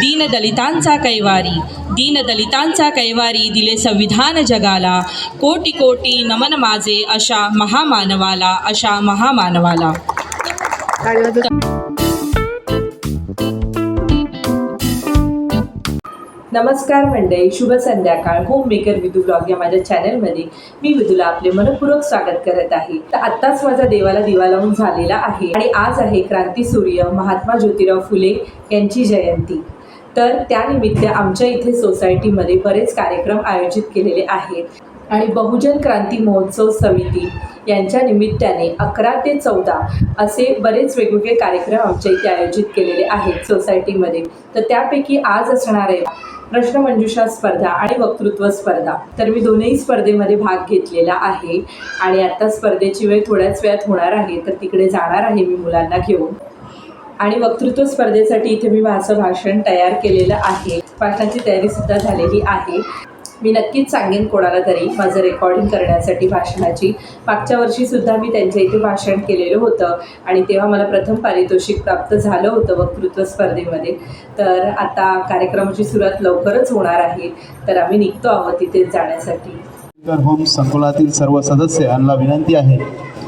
दीनदलितांचा कैवारी दीनदलितांचा कैवारी दिले संविधान जगाला कोटी कोटी नमन माझे अशा महामानवाला अशा महामानवाला नमस्कार मंडळी शुभ संध्याकाळ. होम मेकर विदू ब्लॉग या माझ्या चॅनलमध्ये मी विदूला आपले मनपूर्वक स्वागत करत आहे. तर आत्ताच माझा देवाला दिवा लावून झालेला आहे आणि आज आहे क्रांती सूर्य महात्मा ज्योतिराव फुले यांची जयंती. तर त्यानिमित्त आमच्या इथे सोसायटीमध्ये बरेच कार्यक्रम आयोजित केलेले आहेत. आणि बहुजन क्रांती महोत्सव समिती यांच्या निमित्ताने अकरा ते चौदा असे बरेच वेगवेगळे कार्यक्रम आमच्या इथे आयोजित केलेले आहेत सोसायटीमध्ये तर त्यापैकी आज असणार आहे प्रश्नमंजुषा स्पर्धा आणि वक्तृत्व स्पर्धा. तर मी दोन्ही स्पर्धेमध्ये भाग घेतलेला आहे आणि आता स्पर्धेची वेळ थोड्याच वेळात होणार आहे तर तिकडे जाणार आहे मी मुलांना घेऊन. आणि वक्तृत्व स्पर्धेसाठी इथे मी माझं भाषण तयार केलेलं आहे. भाषणाची तयारीसुद्धा झालेली आहे. मी नक्कीच सांगेन कोणाला तरी माझं रेकॉर्डिंग करण्यासाठी भाषणाची. मागच्या वर्षीसुद्धा मी त्यांच्या इथे भाषण केलेलं होतं आणि तेव्हा मला प्रथम पारितोषिक प्राप्त झालं होतं वक्तृत्व स्पर्धेमध्ये. तर आता कार्यक्रमाची सुरुवात लवकरच होणार आहे. तर आम्ही निघतो आहोत तिथे जाण्यासाठी. होम संकुलातील सर्व सदस्य यांना विनंती आहे.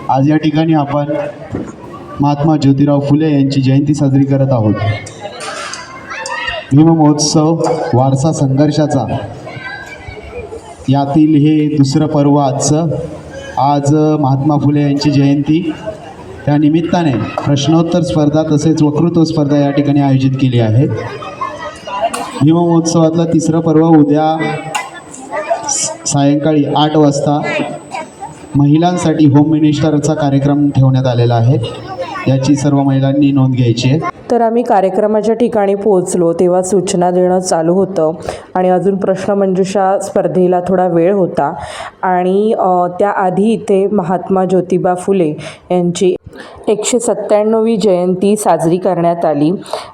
आज या ठिकाणी आपण महात्मा ज्योतिराव फुले यांची जयंती साजरी करत आहोत. भीम महोत्सव वारसा संघर्षाचा यातील हे दुसरं पर्व आजचं. आज महात्मा फुले यांची जयंती. त्या निमित्ताने प्रश्नोत्तर स्पर्धा तसेच वक्तृत्व स्पर्धा या ठिकाणी आयोजित केली आहे. भीम महोत्सवातलं तिसरं पर्व उद्या सायंकाळी आठ वाजता महिलांसाठी होम मिनिस्टरचा कार्यक्रम ठेवण्यात आलेला आहे. याची सर्व महिलांनी नोंद घ्यायची आहे. तर आम्ही कार्यक्रमाच्या ठिकाणी पोहोचलो तेव्हा सूचना देणं चालू होतं. आणि अजून प्रश्नमंजुषा स्पर्धेला थोडा वेळ होता. आणि त्याआधी इथे महात्मा ज्योतिबा फुले यांची एकशे सत्त्याण्णवी जयंती साजरी करण्यात आली.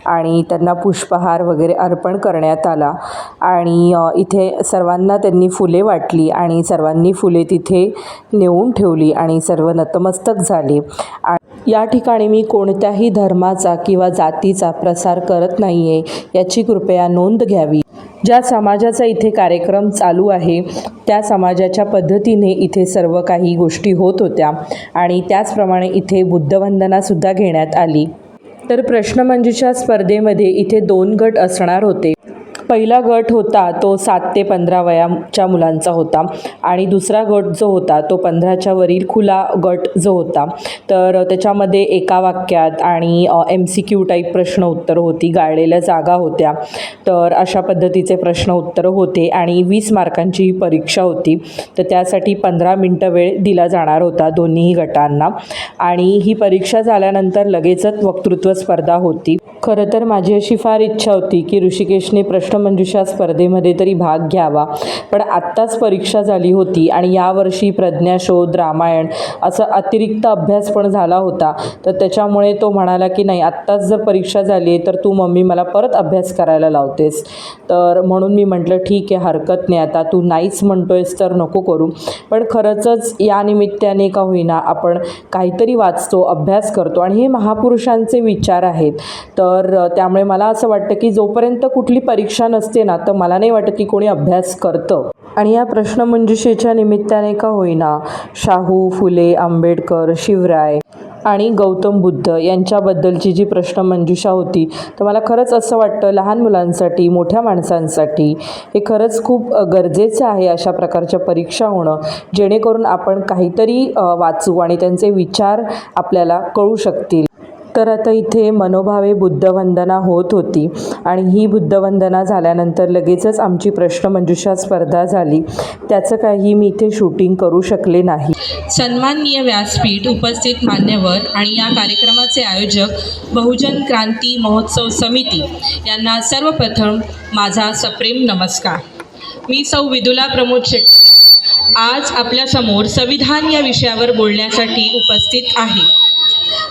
आणि त्यांना पुष्पहार वगैरे अर्पण करण्यात आला. आणि इथे सर्वांना त्यांनी फुले वाटली. आणि सर्वांनी फुले तिथे नेऊन ठेवली. आणि सर्व नतमस्तक झाले. आणि या ठिकाणी मी कोणत्याही धर्माचा किंवा जातीचा प्रसार करत नाही आहे याची कृपया नोंद घ्यावी. ज्या समाजाचा इथे कार्यक्रम चालू आहे त्या समाजाच्या पद्धतीने इथे सर्व काही गोष्टी होत होत्या आणि त्याचप्रमाणे इथे बुद्धवंदनासुद्धा घेण्यात आली. तर प्रश्नमंजुषा स्पर्धेमध्ये इथे दोन गट असणार होते. पहिला गट होता तो सात ते पंधरा वयाच्या मुलांचा होता. आणि दुसरा गट जो होता तो पंधराच्या वरील खुला गट जो होता. तर त्याच्यामध्ये एका वाक्यात आणि एम सी क्यू टाईप प्रश्न उत्तर होती गाळलेल्या जागा होत्या. तर अशा पद्धतीचे प्रश्न उत्तर होते आणि वीस मार्कांची ही परीक्षा होती. तर त्यासाठी पंधरा मिनटं वेळ दिला जाणार होता दोन्हीही गटांना. आणि ही परीक्षा झाल्यानंतर लगेचच वक्तृत्व स्पर्धा होती. खरं तर माझी अशी फार इच्छा होती की ऋषिकेशने प्रश्नमंजुषा स्पर्धेमध्ये तरी भाग घ्यावा. पण आत्ताच परीक्षा झाली होती आणि यावर्षी प्रज्ञाशोध रामायण असं अतिरिक्त अभ्यास पण झाला होता. तर त्याच्यामुळे तो म्हणाला की नाही आत्ताच जर परीक्षा झाली आहे तर तू मम्मी मला परत अभ्यास करायला लावतेस. तर म्हणून मी म्हटलं ठीक आहे हरकत नाही आता तू नाहीच म्हणतो आहेस तर नको करू. पण खरंचच या निमित्ताने का होईना आपण काहीतरी वाचतो अभ्यास करतो आणि हे महापुरुषांचे विचार आहेत. तर तर त्यामुळे मला असं वाटतं की जोपर्यंत कुठली परीक्षा नसते ना तर मला नाही वाटत की कोणी अभ्यास करतं. आणि या प्रश्नमंजुषेच्या निमित्ताने का होईना शाहू फुले आंबेडकर शिवराय आणि गौतम बुद्ध यांच्याबद्दलची जी प्रश्नमंजुषा होती तर मला खरंच असं वाटतं लहान मुलांसाठी मोठ्या माणसांसाठी हे खरंच खूप गरजेचं आहे अशा प्रकारच्या परीक्षा होणं जेणेकरून आपण काहीतरी वाचू आणि त्यांचे विचार आपल्याला कळू शकतील. तर आता इथे मनोभावे बुद्धवंदना होत होती आणि ही बुद्धवंदना झाल्यानंतर लगेचच आमची प्रश्नमंजुषा स्पर्धा झाली. त्याचं काही मी इथे शूटिंग करू शकले नाही. सन्माननीय व्यासपीठ उपस्थित मान्यवर आणि या कार्यक्रमाचे आयोजक बहुजन क्रांती महोत्सव समिती यांना सर्वप्रथम माझा सप्रेम नमस्कार. मी सौ विदुला प्रमोद शेट्टी आज आपल्यासमोर संविधान या विषयावर बोलण्यासाठी उपस्थित आहे.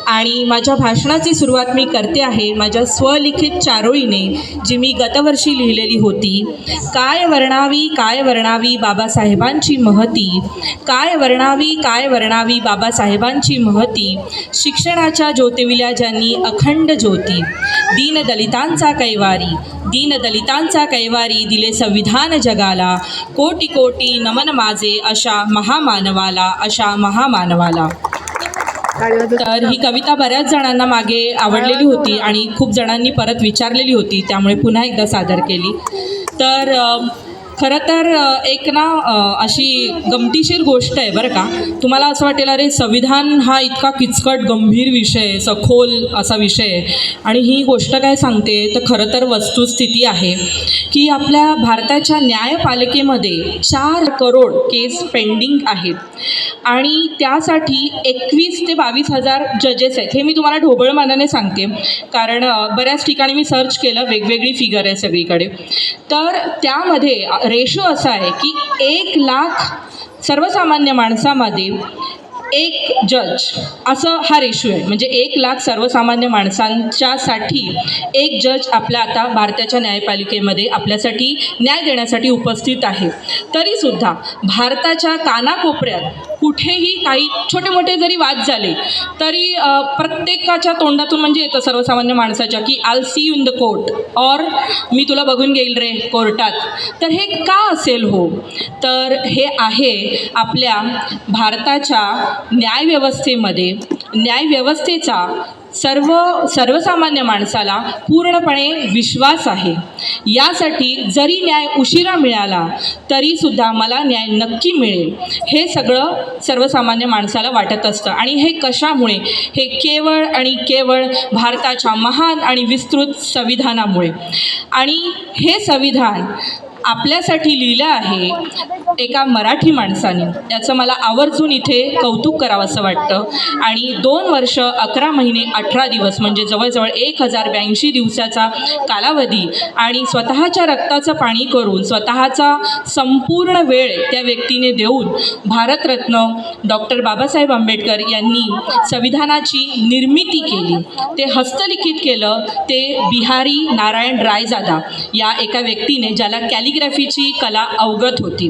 आणि माझ्या भाषणाची सुरुवात मी करते आहे माझ्या स्वलिखित चारोळीने जी मी गतवर्षी लिहिलेली होती. काय वर्णावी काय वर्णावी बाबासाहेबांची महती? काय वर्णावी काय वर्णावी बाबासाहेबांची महती? शिक्षणाच्या ज्योतिविल्या ज्यांनी अखंड ज्योती. दीनदलितांचा कैवारी दीनदलितांचा कैवारी दिले संविधान जगाला. कोटी कोटी नमन माझे अशा महामानवाला अशा महामानवाला. तर ही कविता बऱ्याच जणांना मागे आवडलेली होती आणि खूप जणांनी परत विचारलेली होती त्यामुळे पुन्हा एकदा सादर केली. तर खरं तर एक ना अशी गमतीशीर गोष्ट आहे बरं का. तुम्हाला असं वाटेल अरे संविधान हा इतका किचकट गंभीर विषय सखोल असा विषय आहे. आणि ही गोष्ट काय सांगते तर खरं तर वस्तुस्थिती आहे की आपल्या भारताच्या न्यायपालिकेमध्ये चार करोड केस पेंडिंग आहेत. आणि त्यासाठी एकवीस ते बावीस हजार जजेस आहेत. हे मी तुम्हाला ढोबळमानाने सांगते. कारण बऱ्याच ठिकाणी मी सर्च केलं वेगवेगळी फिगर आहे सगळीकडे. तर त्यामध्ये रेशो असा आहे की एक लाख सर्वसामान्य माणसामध्ये एक जज असं हा रेशो आहे. म्हणजे एक लाख सर्वसामान्य माणसांच्यासाठी एक जज आपल्या आता भारताच्या न्यायपालिकेमध्ये आपल्यासाठी न्याय देण्यासाठी उपस्थित आहे. तरीसुद्धा भारताच्या कानाकोपऱ्यात कुठेही काही छोटे मोठे जरी वाद झाले तरी प्रत्येकाच्या तोंडातून म्हणजे येतं सर्वसामान्य माणसाच्या की I'll see you in the court और मी तुला बघून घेईल रे कोर्टात तर हे का असेल हो? तर हे आहे आपल्या भारताच्या न्यायव्यवस्थेमध्ये न्यायव्यवस्थेचा सर्व सर्वसामान्य माणसाला पूर्णपणे विश्वास आहे. यासाठी जरी न्याय उशिरा मिळाला तरीसुद्धा मला न्याय नक्की मिळेल. हे सगळं सर्वसामान्य माणसाला वाटत असतं. आणि हे कशामुळे? हे केवळ आणि केवळ भारताच्या महान आणि विस्तृत संविधानामुळे. आणि हे संविधान आपल्यासाठी लिहिलं आहे एका मराठी माणसाने. त्याचं मला आवर्जून इथे कौतुक करावं असं वाटतं. आणि दोन वर्ष अकरा महिने अठरा दिवस म्हणजे जवळजवळ एक हजार ब्याऐंशी दिवसाचा कालावधी आणि स्वतःच्या रक्ताचं पाणी करून स्वतःचा संपूर्ण वेळ त्या व्यक्तीने देऊन भारतरत्न डॉक्टर बाबासाहेब आंबेडकर यांनी संविधानाची निर्मिती केली. ते हस्तलिखित केलं. ते बिहारी नारायण रायजादा या एका व्यक्तीने ज्याला कॅलिग्राफीची कला अवगत होती.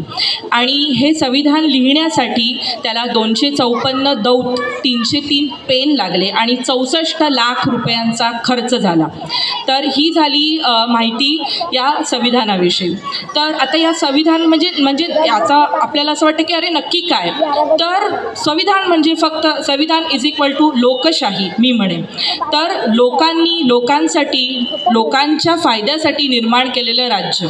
आणि हे संविधान लिहिण्यासाठी त्याला दोनशे चौपन्न दौत तीनशे तीन पेन लागले आणि चौसष्ट लाख रुपयांचा खर्च झाला. तर ही झाली माहिती या संविधानाविषयी. तर आता या संविधान म्हणजे म्हणजे याचा आपल्याला असं वाटतं की अरे नक्की काय? तर संविधान म्हणजे फक्त संविधान इज इक्वल टू लोकशाही मी म्हणेन. तर लोकांनी लोकांसाठी लोकांच्या फायद्यासाठी निर्माण केलेलं राज्य.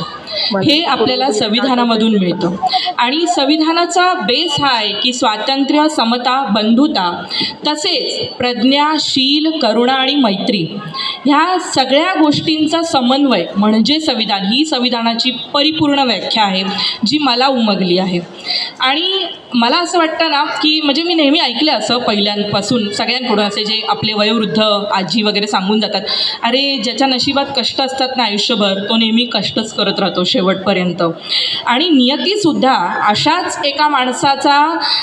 हे आपल्याला संविधानामधून मिळतं. आणि संविधानाचा बेस हा आहे की स्वातंत्र्य समता बंधुता तसेच प्रज्ञाशील करुणा आणि मैत्री. ह्या सगळ्या गोष्टींचा समन्वय म्हणजे संविधान. ही संविधानाची परिपूर्ण व्याख्या आहे जी मला उमगली आहे. आणि मला असं वाटतं ना की म्हणजे मी नेहमी ऐकलं असं पहिल्यांपासून सगळ्यांकडून असे जे आपले वयोवृद्ध आजी वगैरे सांगून जातात अरे ज्याच्या नशिबात कष्ट असतात ना आयुष्यभर तो नेहमी कष्टच करत राहतो शेवटपर्यंत. आणि नियतीसुद्धा अशाच एका माणसाचा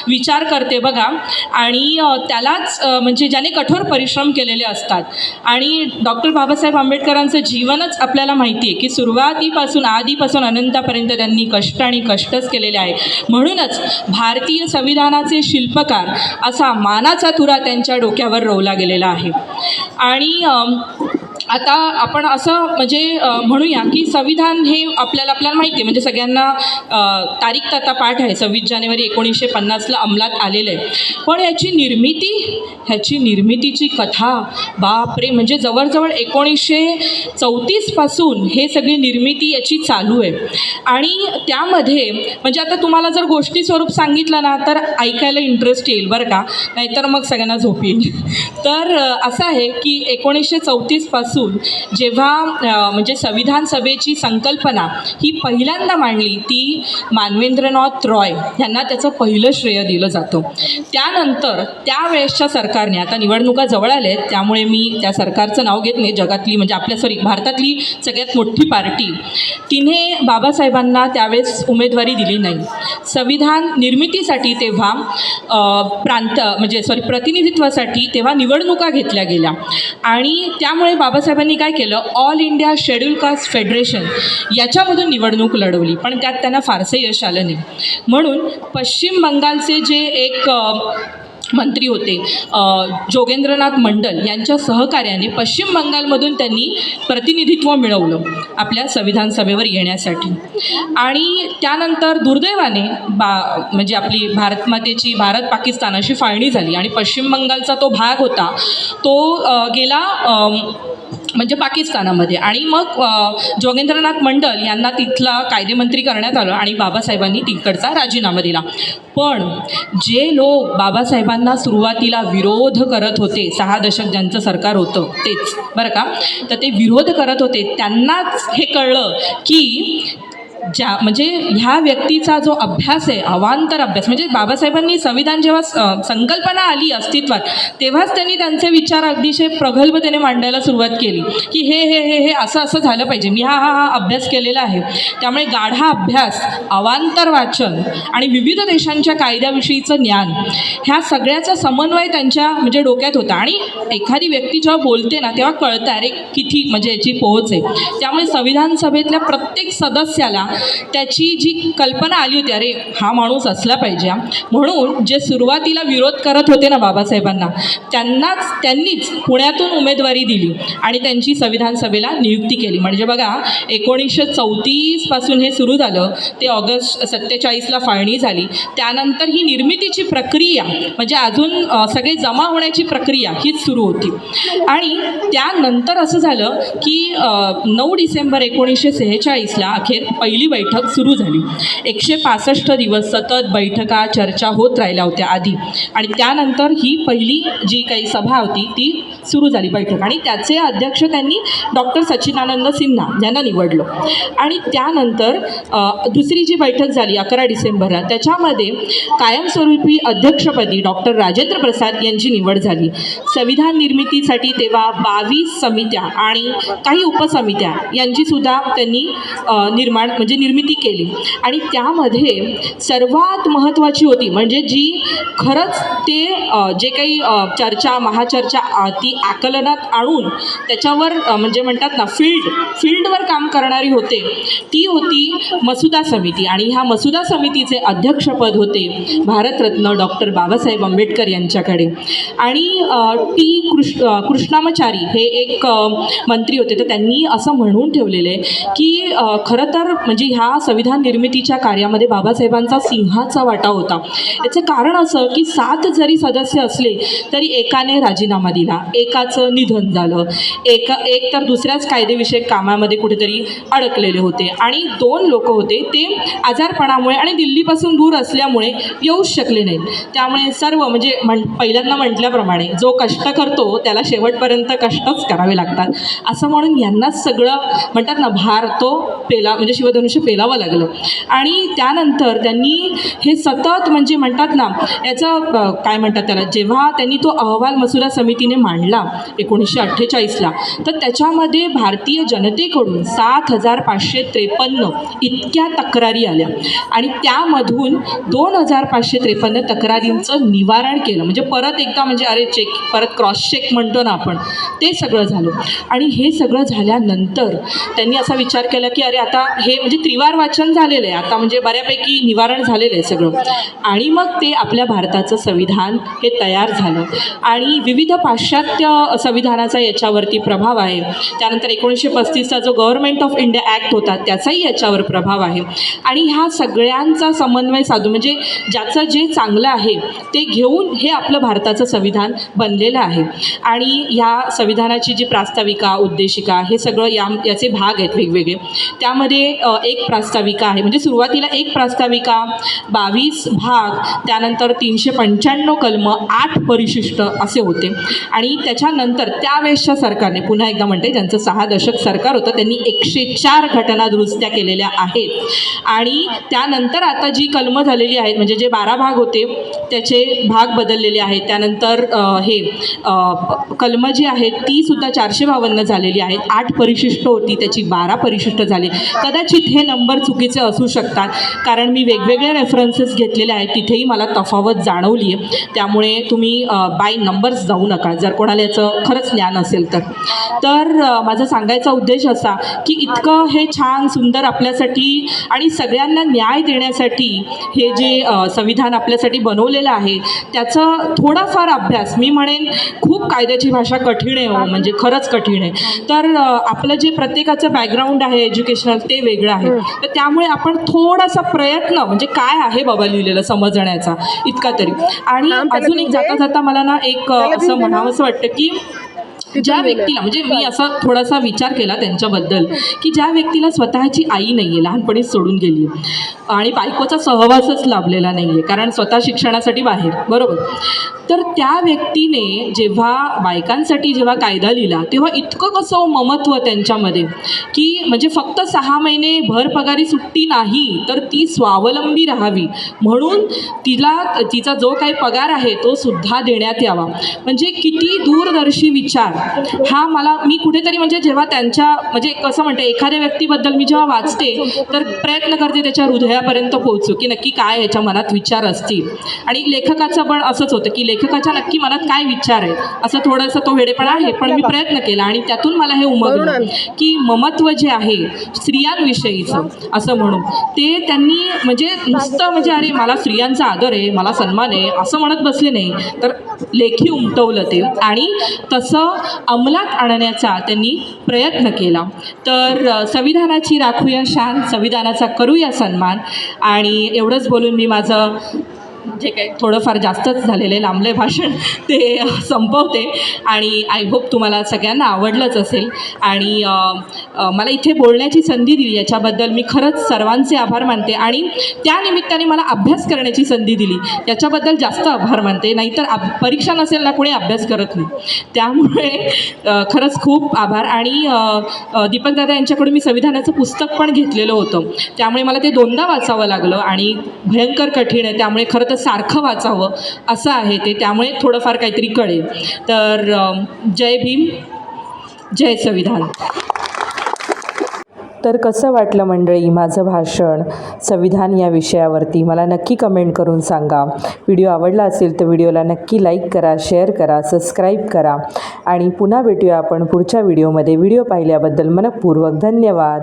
विचार करते बघा आणि त्यालाच म्हणजे ज्याने कठोर परिश्रम केलेले असतात. आणि डॉक्टर बाबासाहेब आंबेडकरांचं जीवनच आपल्याला माहिती आहे की सुरुवातीपासून आधीपासून अनंतापर्यंत त्यांनी कष्ट आणि कष्टच केलेले आहे. म्हणूनच भारतीय संविधानाचे शिल्पकार असा मानाचा तुरा त्यांच्या डोक्यावर रोवला गेलेला आहे. आणि आता आपण असं म्हणजे म्हणूया की संविधान हे आपल्याला आपल्याला माहिती आहे. म्हणजे सगळ्यांना तारीख तर आता पाठ आहे. सव्वीस जानेवारी एकोणीसशे पन्नासला अंमलात आलेलं आहे. पण याची निर्मिती ह्याची निर्मितीची कथा बापरे! म्हणजे जवळजवळ एकोणीसशे चौतीसपासून हे सगळी निर्मिती याची चालू आहे. आणि त्यामध्ये म्हणजे आता तुम्हाला जर गोष्टी स्वरूप सांगितलं ना तर ऐकायला इंटरेस्ट येईल बरं का? नाहीतर मग सगळ्यांना झोप येईल. तर असं आहे की एकोणीसशे चौतीसपासून असून जेव्हा म्हणजे संविधान सभेची संकल्पना ही पहिल्यांदा मांडली ती मानवेंद्रनाथ रॉय यांना त्याचं पहिलं श्रेय दिलं जातं. त्यानंतर त्यावेळेसच्या सरकारने आता निवडणुका जवळ आल्या आहेत त्यामुळे मी त्या सरकारचं नाव घेत नाही. जगातली म्हणजे आपल्या सॉरी भारतातली सगळ्यात मोठी पार्टी. तिने बाबासाहेबांना त्यावेळेस उमेदवारी दिली नाही. संविधान निर्मितीसाठी तेव्हा प्रांत म्हणजे सॉरी प्रतिनिधित्वासाठी तेव्हा निवडणुका घेतल्या गेल्या. आणि त्यामुळे बाबासाहेब बाबासाहेबांनी काय केलं? All India schedule caste federation याच्यामधून निवडणूक लढवली. पण त्यात त्यांना फारसं यश आलं नाही. म्हणून पश्चिम बंगालचे जे एक मंत्री होते. जोगेंद्रनाथ मंडल यांच्या सहकार्याने पश्चिम बंगालमधून त्यांनी प्रतिनिधित्व मिळवलं आपल्या संविधान सभेवर येण्यासाठी. आणि त्यानंतर दुर्दैवाने बा म्हणजे आपली भारत मातेची भारत पाकिस्तान अशी फाळणी झाली आणि पश्चिम बंगालचा तो भाग होता तो गेला म्हणजे पाकिस्तानामध्ये. आणि मग जोगेंद्रनाथ मंडल यांना तिथला कायदेमंत्री करण्यात आलं आणि बाबासाहेबांनी तिकडचा राजीनामा दिला. पण जे लोक बाबासाहेबांना सुरुवातीला विरोध करत होते. सहा दशक ज्यांचं सरकार होतं तेच. बरं का? तर ते विरोध करत होते. त्यांनाच हे कळलं की ज्या म्हणजे ह्या व्यक्तीचा जो अभ्यास आहे अवांतर अभ्यास म्हणजे बाबासाहेबांनी संविधान जेव्हा संकल्पना आली अस्तित्वात तेव्हाच त्यांनी त्यांचे विचार अगदीशय प्रगल्भतेने मांडायला सुरुवात केली की हे हे हे हे असं असं झालं पाहिजे मी हा हा हा अभ्यास केलेला आहे. त्यामुळे गाढा अभ्यास अवांतर वाचन आणि विविध देशांच्या कायद्याविषयीचं ज्ञान ह्या सगळ्याचा समन्वय त्यांच्या म्हणजे डोक्यात होता. आणि एखादी व्यक्ती जेव्हा बोलते ना तेव्हा कळतं अरे किती म्हणजे याची पोहोच आहे. त्यामुळे संविधान सभेतल्या प्रत्येक सदस्याला त्याची जी कल्पना आली होती अरे हा माणूस असला पाहिजे म्हणून जे सुरुवातीला विरोध करत होते ना बाबासाहेबांना त्यांनाच त्यांनीच पुण्यातून उमेदवारी दिली आणि त्यांची संविधान सभेला नियुक्ती केली. म्हणजे बघा एकोणीसशे चौतीसपासून हे सुरू झालं ते ऑगस्ट सत्तेचाळीसला फाळणी झाली. त्यानंतर ही निर्मितीची प्रक्रिया म्हणजे अजून सगळे जमा होण्याची प्रक्रिया हीच सुरू होती. आणि त्यानंतर असं झालं की नऊ डिसेंबर एकोणीसशे सेहेचाळीसला अखेर पहिली बैठक सुरू झाली. एकशे पासष्ट दिवस सतत बैठका चर्चा होत राहिल्या होत्या आधी. आणि त्यानंतर ही पहिली जी काही सभा होती ती सुरू झाली बैठक. आणि त्याचे अध्यक्ष त्यांनी डॉक्टर सच्चिदानंद सिन्हा यांना निवडलं. आणि त्यानंतर दुसरी जी बैठक झाली अकरा डिसेंबरला त्याच्यामध्ये कायमस्वरूपी अध्यक्षपदी डॉक्टर राजेंद्र प्रसाद यांची निवड झाली. संविधान निर्मितीसाठी तेव्हा बावीस समित्या आणि काही उपसमित्या यांची सुद्धा त्यांनी निर्माण म्हणजे म्हणजे निर्मिती केली. आणि त्यामध्ये सर्वात महत्त्वाची होती म्हणजे जी खरंच ते जे काही चर्चा महाचर्चा ती आकलनात आणून त्याच्यावर म्हणजे म्हणतात ना फील्ड फील्डवर काम करणारी होते ती होती मसुदा समिती. आणि ह्या मसुदा समितीचे अध्यक्षपद होते भारतरत्न डॉक्टर बाबासाहेब आंबेडकर यांच्याकडे. आणि टी कृष कृष्णामाचारी हे एक मंत्री होते. तर त्यांनी असं म्हणून ठेवलेलं आहे की खरं तर म्हणजे ह्या संविधान निर्मितीच्या कार्यामध्ये बाबासाहेबांचा सिंहाचा वाटा होता. याचं कारण असं की सात जरी सदस्य असले तरी एकाने राजीनामा दिला. एकाचं निधन झालं. एका एक तर दुसऱ्याच कायदेविषयक कामामध्ये कुठेतरी अडकलेले होते. आणि दोन लोक होते ते आजारपणामुळे आणि दिल्लीपासून दूर असल्यामुळे येऊच शकले नाहीत. त्यामुळे सर्व म्हणजे म्हण पहिल्यांदा म्हटल्याप्रमाणे जो कष्ट करतो त्याला शेवटपर्यंत कष्टच करावे लागतात. असं म्हणून यांनाच सगळं म्हणतात ना भार तो पेला म्हणजे शिवधनुष्य पेलावं लागलं. आणि त्यानंतर त्यांनी हे सतत म्हणजे म्हणतात ना याचं काय म्हणतात त्याला जेव्हा त्यांनी तो अहवाल मसुदा समितीने मांडला एकोणीसशे अठ्ठेचाळीसला तर त्याच्यामध्ये भारतीय जनतेकडून सात हजार पाचशे त्रेपन्न इतक्या तक्रारी आल्या. आणि त्यामधून दोन हजार पाचशे त्रेपन्न तक्रारींचं निवारण केलं. म्हणजे परत एकदा म्हणजे अरे चेक परत क्रॉस चेक म्हणतो ना आपण ते सगळं झालं. आणि हे सगळं झाल्यानंतर त्यांनी असा विचार केला की अरे आता हे म्हणजे त्रिवार वाचन झालेलं आहे. आता म्हणजे बऱ्यापैकी निवारण झालेलं आहे सगळं. आणि मग ते आपल्या भारताचं संविधान हे तयार झालं. आणि विविध पाश्चात्य संविधानाचा याच्यावरती प्रभाव आहे. त्यानंतर एकोणीसशे पस्तीसचा जो गव्हर्नमेंट ऑफ इंडिया ॲक्ट होता त्याचाही याच्यावर प्रभाव आहे. आणि ह्या सगळ्यांचा समन्वय साधून म्हणजे ज्याचं जे चांगलं आहे ते घेऊन हे आपलं भारताचं संविधान बनलेलं आहे. आणि ह्या संविधानाची जी प्रास्ताविका उद्देशिका हे सगळं या याचे भाग आहेत वेगवेगळे. त्यामध्ये एक प्रास्ताविका आहे. म्हणजे सुरुवातीला एक प्रास्ताविका बावीस भाग त्यानंतर तीनशे पंच्याण्णव कलम आठ परिशिष्ट असे होते. आणि त्याच्यानंतर त्यावेळेसच्या सरकारने पुन्हा एकदा म्हणते ज्यांचं सहा दशक सरकार होतं त्यांनी एकशे चार घटना दुरुस्त्या केलेल्या आहेत. आणि त्यानंतर आता जी कलमं झालेली आहेत म्हणजे जे बारा भाग होते त्याचे भाग बदललेले आहेत. त्यानंतर हे कलमं जी आहेत ती सुद्धा चारशे बावन्न झालेली आहेत. आठ परिशिष्ट होती त्याची बारा परिशिष्ट झाली. कदाचित हे नंबर चुकीचे असू शकतात. कारण मी वेगवेगळे रेफरन्सेस घेतलेले आहेत. तिथेही मला तफावत जाणवली आहे त्यामुळे तुम्ही बाय नंबर्स जाऊ नका. जर कोणाला याचं खरंच ज्ञान असेल तर. तर माझा सांगायचा उद्देश असा की इतकं हे छान सुंदर आपल्यासाठी आणि सगळ्यांना न्याय देण्यासाठी हे जे संविधान आपल्यासाठी बनवलेलं आहे त्याचं थोडाफार अभ्यास मी म्हणेन खूप कायद्याची भाषा कठीण आहे हो. म्हणजे खरंच कठीण आहे. तर आपलं जे प्रत्येकाचं बॅकग्राऊंड आहे एज्युकेशनल ते वेगळं आहे. तर त्यामुळे आपण थोडासा प्रयत्न म्हणजे काय आहे बाबा लिहिलेलं समजण्याचा? इतका तरी. आणि अजून एक जाता जाता मला ना एक असं म्हणावं असं वाटतं की ज्या व्यक्तीला म्हणजे मी असा थोडासा विचार केला त्यांच्याबद्दल की ज्या व्यक्तीला स्वतःची आई नाही आहे लहानपणीच सोडून गेली आणि बायकोचा सहवासच लाभलेला नाही आहे कारण स्वतः शिक्षणासाठी बाहेर बरोबर? तर त्या व्यक्तीने जेव्हा बायकांसाठी जेव्हा कायदा लिहिला तेव्हा इतकं कसं ममत्व त्यांच्यामध्ये की म्हणजे फक्त सहा महिने भर पगारी सुट्टी नाही तर ती स्वावलंबी राहावी. म्हणून तिला तिचा जो काही पगार आहे तो सुद्धा देण्यात यावा. म्हणजे किती दूरदर्शी विचार. हा मला मी कुठेतरी म्हणजे जेव्हा त्यांच्या म्हणजे कसं म्हणते एखाद्या व्यक्तीबद्दल मी जेव्हा वाचते तर प्रयत्न करते त्याच्या हृदयापर्यंत पोहोचू की नक्की काय याच्या मनात विचार असतील. आणि लेखकाचं पण असंच होतं की लेखकाच्या नक्की मनात काय विचार आहेत असं थोडंसं तो वेडेपणा आहे पण मी प्रयत्न केला. आणि त्यातून मला हे उमगलं की ममत्व जे आहे स्त्रियांविषयीचं असं म्हणून ते त्यांनी म्हणजे नुसतं म्हणजे अरे मला स्त्रियांचा आदर आहे मला सन्मान आहे असं म्हणत बसले नाही तर लेखी उमटवलं ते. आणि तसं अंमलात आणण्याचा त्यांनी प्रयत्न केला. तर संविधानाची राखूया शान संविधानाचा करूया सन्मान. आणि एवढंच बोलून मी माझं जे काही थोडंफार जास्तच झालेले लांबले भाषण ते संपवते. आणि आय होप तुम्हाला सगळ्यांना आवडलंच असेल. आणि मला इथे बोलण्याची संधी दिली याच्याबद्दल मी खरंच सर्वांचे आभार मानते. आणि त्यानिमित्ताने मला अभ्यास करण्याची संधी दिली. याच्याबद्दल जास्त आभार मानते. नाहीतर अब परीक्षा नसेल ना कोणी अभ्यास करत नाही. त्यामुळे खरंच खूप आभार. आणि दीपक दादा दीपकदादा यांच्याकडून मी संविधानाचं पुस्तक पण घेतलेलं होतं. त्यामुळे मला ते दोनदा वाचावं लागलं. आणि भयंकर कठीण आहे. त्यामुळे खरं तर सारखं वाचावं. असं आहे ते. त्यामुळे थोडंफार काहीतरी कळेल. तर जय भीम जय संविधान. तर कसं वाटलं मंडळी माझं भाषण? संविधान या विषयावरती मला नक्की कमेंट करून सांगा. व्हिडिओ आवडला असेल तर व्हिडिओला नक्की लाईक करा शेअर करा सबस्क्राईब करा. आणि पुन्हा भेटूया आपण पुढच्या व्हिडिओमध्ये. व्हिडिओ पाहिल्याबद्दल मनपूर्वक धन्यवाद.